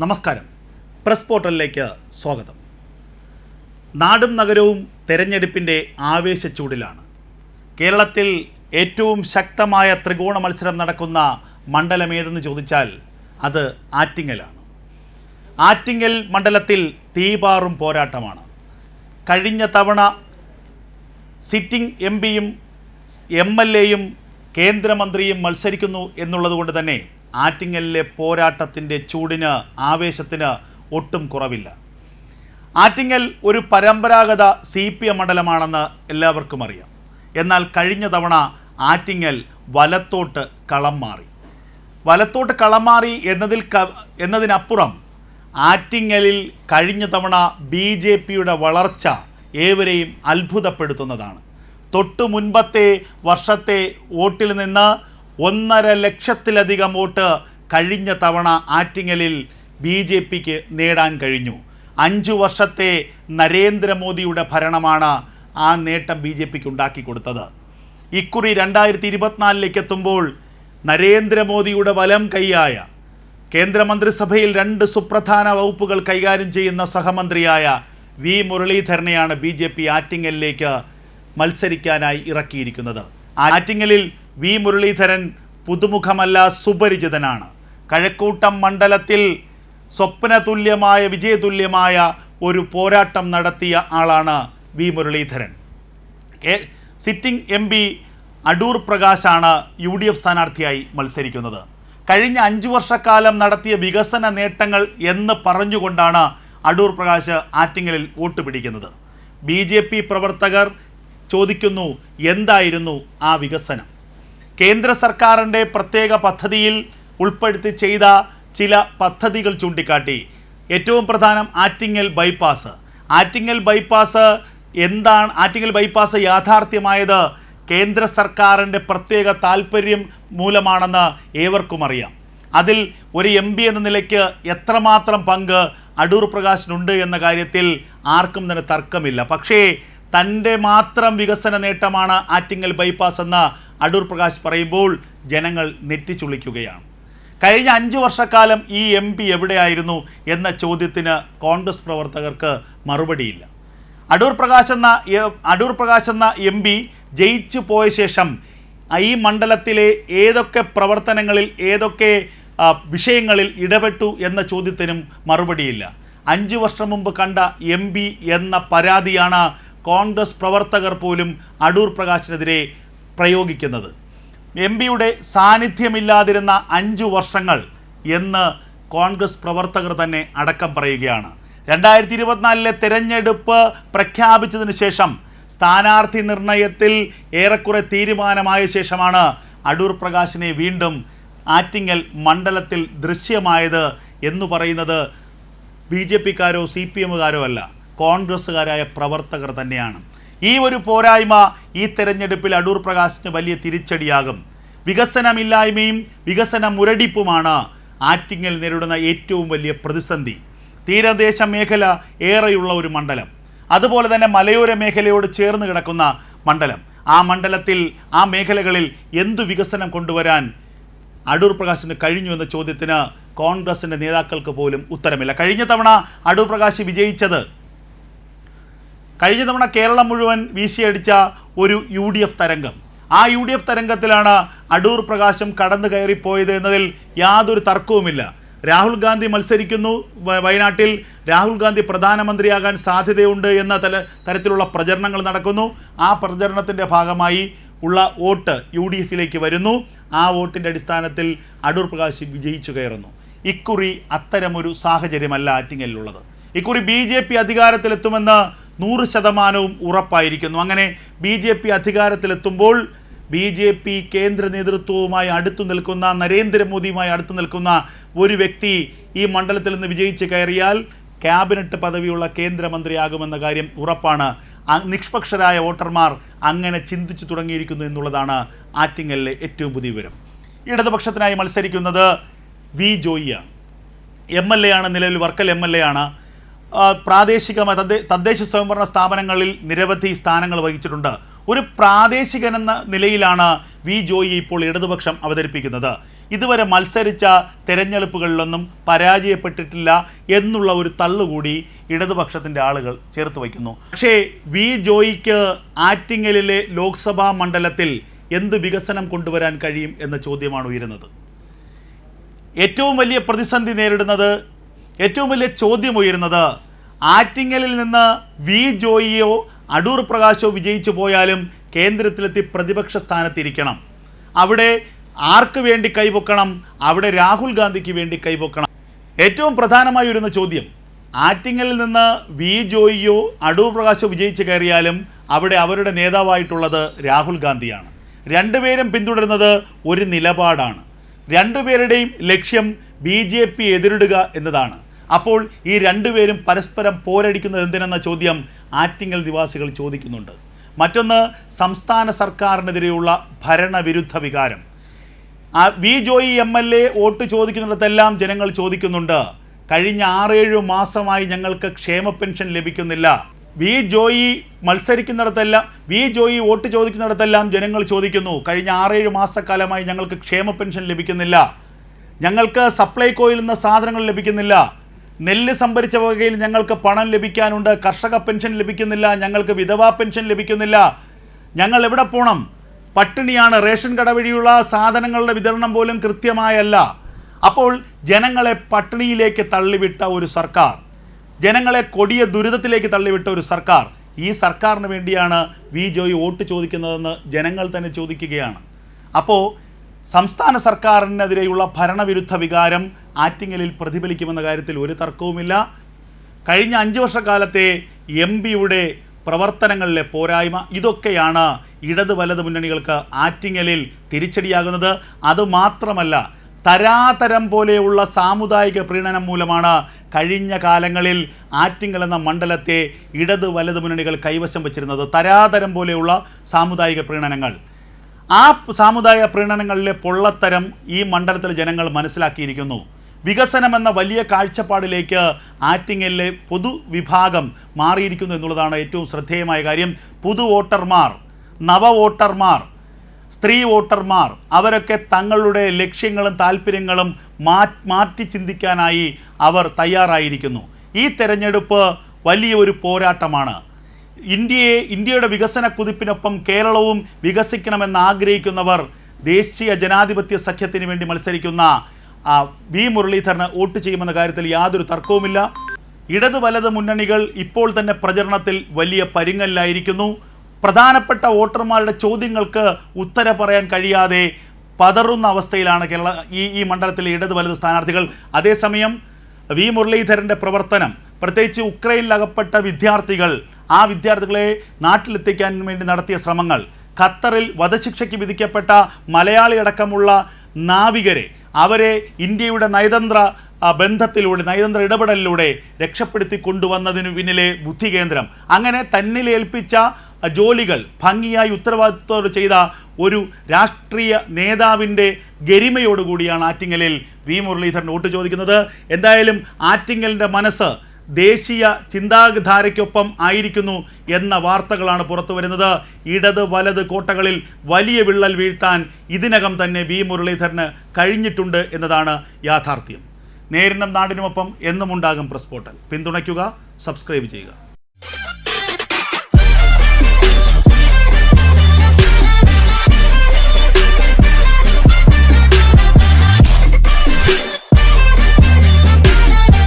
നമസ്കാരം. പ്രസ് പോർട്ടലിലേക്ക് സ്വാഗതം. നാടും നഗരവും തെരഞ്ഞെടുപ്പിന്റെ ആവേശച്ചൂടിലാണ്. കേരളത്തിൽ ഏറ്റവും ശക്തമായ ത്രികോണ മത്സരം നടക്കുന്ന മണ്ഡലം ഏതെന്ന് ചോദിച്ചാൽ അത് ആറ്റിങ്ങലാണ്. ആറ്റിങ്ങൽ മണ്ഡലത്തിൽ തീപാറും പോരാട്ടമാണ്. കഴിഞ്ഞ തവണ സിറ്റിംഗ് എം പിയും എം എൽ എയും കേന്ദ്രമന്ത്രിയും മത്സരിക്കുന്നു എന്നുള്ളതുകൊണ്ട് തന്നെ ആറ്റിങ്ങലിലെ പോരാട്ടത്തിന്റെ ചൂടിന് ആവേശത്തിന് ഒട്ടും കുറവില്ല. ആറ്റിങ്ങൽ ഒരു പരമ്പരാഗത സി പി എം മണ്ഡലമാണെന്ന് എല്ലാവർക്കും അറിയാം. എന്നാൽ കഴിഞ്ഞ തവണ ആറ്റിങ്ങൽ വലത്തോട്ട് കളം മാറി. വലത്തോട്ട് കളം മാറി എന്നതിൽ ക എന്നതിനപ്പുറം ആറ്റിങ്ങലിൽ കഴിഞ്ഞ തവണ ബി ജെ പിയുടെ വളർച്ച ഏവരെയും അത്ഭുതപ്പെടുത്തുന്നതാണ്. തൊട്ടു മുൻപത്തെ വർഷത്തെ വോട്ടിൽ നിന്ന് ഒന്നര ലക്ഷത്തിലധികം വോട്ട് കഴിഞ്ഞ തവണ ആറ്റിങ്ങലിൽ ബി ജെ പിക്ക് നേടാൻ കഴിഞ്ഞു. അഞ്ചു വർഷത്തെ നരേന്ദ്രമോദിയുടെ ഭരണമാണ് ആ നേട്ടം ബി ജെ പിക്ക് ഉണ്ടാക്കി കൊടുത്തത്. ഇക്കുറി രണ്ടായിരത്തി ഇരുപത്തിനാലിലേക്ക് എത്തുമ്പോൾ നരേന്ദ്രമോദിയുടെ വലം കൈയായ കേന്ദ്രമന്ത്രിസഭയിൽ രണ്ട് സുപ്രധാന വകുപ്പുകൾ കൈകാര്യം ചെയ്യുന്ന സഹമന്ത്രിയായ വി മുരളീധരനെയാണ് ബി ജെ പി ആറ്റിങ്ങലിലേക്ക് മത്സരിക്കാനായി ഇറക്കിയിരിക്കുന്നത്. ആറ്റിങ്ങലിൽ വി മുരളീധരൻ പുതുമുഖമല്ല സുപരിചിതനാണ്. കഴക്കൂട്ടം മണ്ഡലത്തിൽ സ്വപ്നതുല്യമായ വിജയതുല്യമായ ഒരു പോരാട്ടം നടത്തിയ ആളാണ് V Muraleedharan. K- sitting M P Adoor പ്രകാശാണ് U D F സ്ഥാനാർത്ഥിയായി മത്സരിക്കുന്നത്. കഴിഞ്ഞ അഞ്ചു വർഷക്കാലം നടത്തിയ വികസന നേട്ടങ്ങൾ എന്ന് പറഞ്ഞുകൊണ്ടാണ് അടൂർ പ്രകാശ് ആറ്റിങ്ങലിൽ വോട്ട് പിടിക്കുന്നത്. ബി പ്രവർത്തകർ ചോദിക്കുന്നു എന്തായിരുന്നു ആ വികസനം? കേന്ദ്ര സർക്കാരിന്റെ പ്രത്യേക പദ്ധതിയിൽ ഉൾപ്പെടുത്തി ചെയ്ത ചില പദ്ധതികൾ ചൂണ്ടിക്കാട്ടി. ഏറ്റവും പ്രധാനം ആറ്റിങ്ങൽ ബൈപ്പാസ്. ആറ്റിങ്ങൽ ബൈപ്പാസ് എന്താണ്? ആറ്റിങ്ങൽ ബൈപ്പാസ് യാഥാർത്ഥ്യമായത് കേന്ദ്ര സർക്കാരിന്റെ പ്രത്യേക താല്പര്യം മൂലമാണെന്ന് ഏവർക്കും അറിയാം. അതിൽ ഒരു എം പി എന്ന നിലയ്ക്ക് എത്രമാത്രം പങ്ക് അടൂർ പ്രകാശിനുണ്ട് എന്ന കാര്യത്തിൽ ആർക്കും തന്നെ തർക്കമില്ല. പക്ഷേ തന്റെ മാത്രം വികസന നേട്ടമാണ് ആറ്റിങ്ങൽ ബൈപ്പാസ് എന്ന് അടൂർ പ്രകാശ് പറയുമ്പോൾ ജനങ്ങൾ നെറ്റിച്ചുളിക്കുകയാണ്. കഴിഞ്ഞ അഞ്ചു വർഷക്കാലം ഈ എം പി എവിടെയായിരുന്നു എന്ന ചോദ്യത്തിന് കോൺഗ്രസ് പ്രവർത്തകർക്ക് മറുപടിയില്ല. അടൂർ പ്രകാശ് എന്ന അടൂർ പ്രകാശ് എന്ന എം പി ജയിച്ചു പോയ ശേഷം ഈ മണ്ഡലത്തിലെ ഏതൊക്കെ പ്രവർത്തനങ്ങളിൽ ഏതൊക്കെ വിഷയങ്ങളിൽ ഇടപെട്ടു എന്ന ചോദ്യത്തിനും മറുപടിയില്ല. അഞ്ചു വർഷം മുമ്പ് കണ്ട എം എന്ന പരാതിയാണ് കോൺഗ്രസ് പ്രവർത്തകർ പോലും അടൂർ പ്രകാശിനെതിരെ പ്രയോഗിക്കുന്നത്. എം പിയുടെ സാന്നിധ്യമില്ലാതിരുന്ന അഞ്ചു വർഷങ്ങൾ എന്ന് കോൺഗ്രസ് പ്രവർത്തകർ തന്നെ അടക്കം പറയുകയാണ്. രണ്ടായിരത്തി ഇരുപത്തിനാലിലെ തെരഞ്ഞെടുപ്പ് പ്രഖ്യാപിച്ചതിന് ശേഷം സ്ഥാനാർത്ഥി നിർണയത്തിൽ ഏറെക്കുറെ തീരുമാനമായ ശേഷമാണ് അടൂർ പ്രകാശിനെ വീണ്ടും ആറ്റിങ്ങൽ മണ്ഡലത്തിൽ ദൃശ്യമായത് എന്ന് പറയുന്നത് ബി ജെ പിക്കാരോ സി പി എമ്മുകാരോ അല്ല. കോൺഗ്രസ്സുകാരായ പ്രവർത്തകർ തന്നെയാണ്. ഈ ഒരു പോരായ്മ ഈ തെരഞ്ഞെടുപ്പിൽ അടൂർ പ്രകാശിന് വലിയ തിരിച്ചടിയാകും. വികസനമില്ലായ്മയും വികസന മുരടിപ്പുമാണ് ആറ്റിങ്ങൽ നേരിടുന്ന ഏറ്റവും വലിയ പ്രതിസന്ധി. തീരദേശ മേഖല ഏറെയുള്ള ഒരു മണ്ഡലം. അതുപോലെ തന്നെ മലയോര മേഖലയോട് ചേർന്ന് കിടക്കുന്ന മണ്ഡലം. ആ മണ്ഡലത്തിൽ ആ മേഖലകളിൽ എന്തു വികസനം കൊണ്ടുവരാൻ അടൂർ പ്രകാശിന് കഴിഞ്ഞു എന്ന ചോദ്യത്തിന് കോൺഗ്രസിന്റെ നേതാക്കൾക്ക് പോലും ഉത്തരമില്ല. കഴിഞ്ഞ തവണ അടൂർ പ്രകാശ് വിജയിച്ചത് കഴിഞ്ഞ തവണ കേരളം മുഴുവൻ വീശിയടിച്ച ഒരു യു ഡി എഫ് തരംഗം. ആ യു ഡി എഫ് തരംഗത്തിലാണ് അടൂർ പ്രകാശം കടന്നു കയറിപ്പോയത് എന്നതിൽ യാതൊരു തർക്കവുമില്ല. രാഹുൽ ഗാന്ധി മത്സരിക്കുന്നു. വയനാട്ടിൽ രാഹുൽ ഗാന്ധി പ്രധാനമന്ത്രിയാകാൻ സാധ്യതയുണ്ട് എന്ന തല തരത്തിലുള്ള പ്രചരണങ്ങൾ നടക്കുന്നു. ആ പ്രചരണത്തിന്റെ ഭാഗമായി ഉള്ള വോട്ട് യു ഡി എഫിലേക്ക് വരുന്നു. ആ വോട്ടിന്റെ അടിസ്ഥാനത്തിൽ അടൂർ പ്രകാശ് വിജയിച്ചു കയറുന്നു. ഇക്കുറി അത്തരമൊരു സാഹചര്യമല്ല ആറ്റിങ്ങലിലുള്ളത്. ഇക്കുറി ബി ജെ പി അധികാരത്തിലെത്തുമെന്ന് നൂറ് ശതമാനവും ഉറപ്പായിരിക്കുന്നു. അങ്ങനെ ബി ജെ പി അധികാരത്തിലെത്തുമ്പോൾ ബി ജെ പി കേന്ദ്ര നേതൃത്വവുമായി അടുത്തു നിൽക്കുന്ന നരേന്ദ്രമോദിയുമായി അടുത്തു നിൽക്കുന്ന ഒരു വ്യക്തി ഈ മണ്ഡലത്തിൽ നിന്ന് വിജയിച്ച് കയറിയാൽ ക്യാബിനറ്റ് പദവിയുള്ള കേന്ദ്രമന്ത്രിയാകുമെന്ന കാര്യം ഉറപ്പാണ്. നിഷ്പക്ഷരായ വോട്ടർമാർ അങ്ങനെ ചിന്തിച്ചു തുടങ്ങിയിരിക്കുന്നു എന്നുള്ളതാണ് ആറ്റിങ്ങലിലെ ഏറ്റവും പുതിയ വിവരം. ഇടതുപക്ഷത്തിനായി മത്സരിക്കുന്നത് വി ജോയിയാണ്. എം എൽ എ ആണ് നിലവിൽ വർക്കൽ എം എൽ എ ആണ്. പ്രാദേശികമായ തദ്ദേ- തദ്ദേശ സ്വയംഭരണ സ്ഥാപനങ്ങളിൽ നിരവധി സ്ഥാനങ്ങൾ വഹിച്ചിട്ടുണ്ട്. ഒരു പ്രാദേശികൻ എന്ന നിലയിലാണ് വി ജോയി ഇപ്പോൾ ഇടതുപക്ഷം അവതരിപ്പിക്കുന്നത്. ഇതുവരെ മത്സരിച്ച തെരഞ്ഞെടുപ്പുകളിലൊന്നും പരാജയപ്പെട്ടിട്ടില്ല എന്നുള്ള ഒരു തള്ളുകൂടി ഇടതുപക്ഷത്തിന്റെ ആളുകൾ ചേർത്ത് വയ്ക്കുന്നു. പക്ഷേ വി ജോയിക്ക് ആറ്റിങ്ങലിലെ ലോക്സഭാ മണ്ഡലത്തിൽ എന്ത് വികസനം കൊണ്ടുവരാൻ കഴിയും എന്ന ചോദ്യമാണ് ഉയരുന്നത്. ഏറ്റവും വലിയ പ്രതിസന്ധി നേരിടുന്നത് ഏറ്റവും വലിയ ചോദ്യം ഉയരുന്നത് ആറ്റിങ്ങലിൽ നിന്ന് വി ജോയിയോ അടൂർ പ്രകാശോ വിജയിച്ചു പോയാലും കേന്ദ്രത്തിലെത്തി പ്രതിപക്ഷ സ്ഥാനത്തിരിക്കണം. അവിടെ ആർക്ക് വേണ്ടി കൈപൊക്കണം അവിടെ രാഹുൽ ഗാന്ധിക്ക് വേണ്ടി കൈപൊക്കണം ഏറ്റവും പ്രധാനമായി വരുന്ന ചോദ്യം ആറ്റിങ്ങലിൽ നിന്ന് വി ജോയിയോ അടൂർ പ്രകാശോ വിജയിച്ചു കയറിയാലും അവിടെ അവരുടെ നേതാവായിട്ടുള്ളത് രാഹുൽ ഗാന്ധിയാണ്. രണ്ടുപേരും പിന്തുടരുന്നത് ഒരു നിലപാടാണ്. രണ്ടുപേരുടെയും ലക്ഷ്യം ബി ജെ പി എതിരിടുക എന്നതാണ്. അപ്പോൾ ഈ രണ്ടുപേരും പരസ്പരം പോരടിക്കുന്നത് എന്തിനെന്ന ചോദ്യം ആറ്റിങ്ങൽ നിവാസികൾ ചോദിക്കുന്നുണ്ട്. മറ്റൊന്ന് സംസ്ഥാന സർക്കാരിനെതിരെയുള്ള ഭരണവിരുദ്ധ വികാരം. V. Joy M L A vote ചോദിക്കുന്നിടത്തെല്ലാം ജനങ്ങൾ ചോദിക്കുന്നുണ്ട്. കഴിഞ്ഞ ആറേഴ് മാസമായി ഞങ്ങൾക്ക് ക്ഷേമ പെൻഷൻ ലഭിക്കുന്നില്ല. വി. ജോയി മത്സരിക്കുന്നിടത്തെല്ലാം വി. ജോയി വോട്ട് ചോദിക്കുന്നിടത്തെല്ലാം ജനങ്ങൾ ചോദിക്കുന്നു. കഴിഞ്ഞ ആറേഴ് മാസക്കാലമായി ഞങ്ങൾക്ക് ക്ഷേമ പെൻഷൻ ലഭിക്കുന്നില്ല. ഞങ്ങൾക്ക് സപ്ലൈകോയിൽ നിന്ന് സാധനങ്ങൾ ലഭിക്കുന്നില്ല. നെല്ല് സംഭരിച്ച വകയിൽ ഞങ്ങൾക്ക് പണം ലഭിക്കാനുണ്ട്. കർഷക പെൻഷൻ ലഭിക്കുന്നില്ല. ഞങ്ങൾക്ക് വിധവാ പെൻഷൻ ലഭിക്കുന്നില്ല. ഞങ്ങൾ എവിടെ പോകണം പട്ടിണിയാണ്. റേഷൻ കട വഴിയുള്ള സാധനങ്ങളുടെ വിതരണം പോലും കൃത്യമായല്ല. അപ്പോൾ ജനങ്ങളെ പട്ടിണിയിലേക്ക് തള്ളിവിട്ട ഒരു സർക്കാർ ജനങ്ങളെ കൊടിയ ദുരിതത്തിലേക്ക് തള്ളിവിട്ട ഒരു സർക്കാർ ഈ സർക്കാരിന് വേണ്ടിയാണ് വി ജോയി വോട്ട് ചോദിക്കുന്നതെന്ന് ജനങ്ങൾ തന്നെ ചോദിക്കുകയാണ്. അപ്പോൾ സംസ്ഥാന സർക്കാരിനെതിരെയുള്ള ഭരണവിരുദ്ധ വികാരം ആറ്റിങ്ങലിൽ പ്രതിഫലിക്കുമെന്ന കാര്യത്തിൽ ഒരു തർക്കവുമില്ല. കഴിഞ്ഞ അഞ്ച് വർഷക്കാലത്തെ എം പിയുടെ പ്രവർത്തനങ്ങളിലെ പോരായ്മ ഇതൊക്കെയാണ് ഇടത് വലത് മുന്നണികൾക്ക് ആറ്റിങ്ങലിൽ തിരിച്ചടിയാകുന്നത്. അതുമാത്രമല്ല തരാതരം പോലെയുള്ള സാമുദായിക പ്രീണനം മൂലമാണ് കഴിഞ്ഞ കാലങ്ങളിൽ ആറ്റിങ്ങൽ എന്ന മണ്ഡലത്തെ ഇടത് വലത് മുന്നണികൾ കൈവശം വച്ചിരുന്നത്. തരാതരം പോലെയുള്ള സാമുദായിക പ്രീണനങ്ങൾ. ആ സാമുദായിക പ്രീണനങ്ങളിലെ പൊള്ളത്തരം ഈ മണ്ഡലത്തിലെ ജനങ്ങൾ മനസ്സിലാക്കിയിരിക്കുന്നു. വികസനം എന്ന വലിയ കാഴ്ചപ്പാടിലേക്ക് ആറ്റിങ്ങലിലെ പൊതുവിഭാഗം മാറിയിരിക്കുന്നു എന്നുള്ളതാണ് ഏറ്റവും ശ്രദ്ധേയമായ കാര്യം. പുതു വോട്ടർമാർ നവ വോട്ടർമാർ സ്ത്രീ വോട്ടർമാർ അവരൊക്കെ തങ്ങളുടെ ലക്ഷ്യങ്ങളും താല്പര്യങ്ങളും മാറ്റി ചിന്തിക്കാനായി അവർ തയ്യാറായിരിക്കുന്നു. ഈ തെരഞ്ഞെടുപ്പ് വലിയൊരു പോരാട്ടമാണ്. ഇന്ത്യയെ ഇന്ത്യയുടെ വികസന കുതിപ്പിനൊപ്പം കേരളവും വികസിക്കണമെന്ന് ആഗ്രഹിക്കുന്നവർ ദേശീയ ജനാധിപത്യ സഖ്യത്തിന് വേണ്ടി മത്സരിക്കുന്ന വി മുരളീധരന് വോട്ട് ചെയ്യുമെന്ന കാര്യത്തിൽ യാതൊരു തർക്കവുമില്ല. ഇടത് വലത് മുന്നണികൾ ഇപ്പോൾ തന്നെ പ്രചരണത്തിൽ വലിയ പരിങ്ങലിലായിരിക്കുന്നു. പ്രധാനപ്പെട്ട വോട്ടർമാരുടെ ചോദ്യങ്ങൾക്ക് ഉത്തര പറയാൻ കഴിയാതെ പതറുന്ന അവസ്ഥയിലാണ് കേരള ഈ ഈ മണ്ഡലത്തിലെ ഇടത് വലത് സ്ഥാനാർത്ഥികൾ. അതേസമയം വി മുരളീധരന്റെ പ്രവർത്തനം പ്രത്യേകിച്ച് ഉക്രൈനിൽ അകപ്പെട്ട വിദ്യാർത്ഥികൾ ആ വിദ്യാർത്ഥികളെ നാട്ടിലെത്തിക്കാൻ വേണ്ടി നടത്തിയ ശ്രമങ്ങൾ ഖത്തറിൽ വധശിക്ഷയ്ക്ക് വിധിക്കപ്പെട്ട മലയാളി അടക്കമുള്ള നാവികരെ അവരെ ഇന്ത്യയുടെ നയതന്ത്ര ബന്ധത്തിലൂടെ നയതന്ത്ര ഇടപെടലിലൂടെ രക്ഷപ്പെടുത്തി കൊണ്ടുവന്നതിന് പിന്നിലെ ബുദ്ധി കേന്ദ്രം. അങ്ങനെ തന്നിലേൽപ്പിച്ച ജോലികൾ ഭംഗിയായി ഉത്തരവാദിത്വത്തോട് ചെയ്ത ഒരു രാഷ്ട്രീയ നേതാവിന്റെ ഗരിമയോടുകൂടിയാണ് ആറ്റിങ്ങലിൽ വി മുരളീധരൻ വോട്ട് ചോദിക്കുന്നത്. എന്തായാലും ആറ്റിങ്ങലിന്റെ മനസ്സ് ദേശീയ ചിന്താധാരയ്ക്കൊപ്പം ആയിരിക്കുന്നു എന്ന വാർത്തകളാണ് പുറത്തു വരുന്നത്. ഇടത് വലത് കോട്ടകളിൽ വലിയ വിള്ളൽ വീഴ്ത്താൻ ഇതിനകം തന്നെ വി. മുരളീധരന് കഴിഞ്ഞിട്ടുണ്ട് എന്നതാണ് യാഥാർത്ഥ്യം. നേരിനും നാടിനുമൊപ്പം എന്നുമുണ്ടാകും പ്രസ് പോർട്ടൽ പിന്തുണയ്ക്കുക സബ്സ്ക്രൈബ് ചെയ്യുക.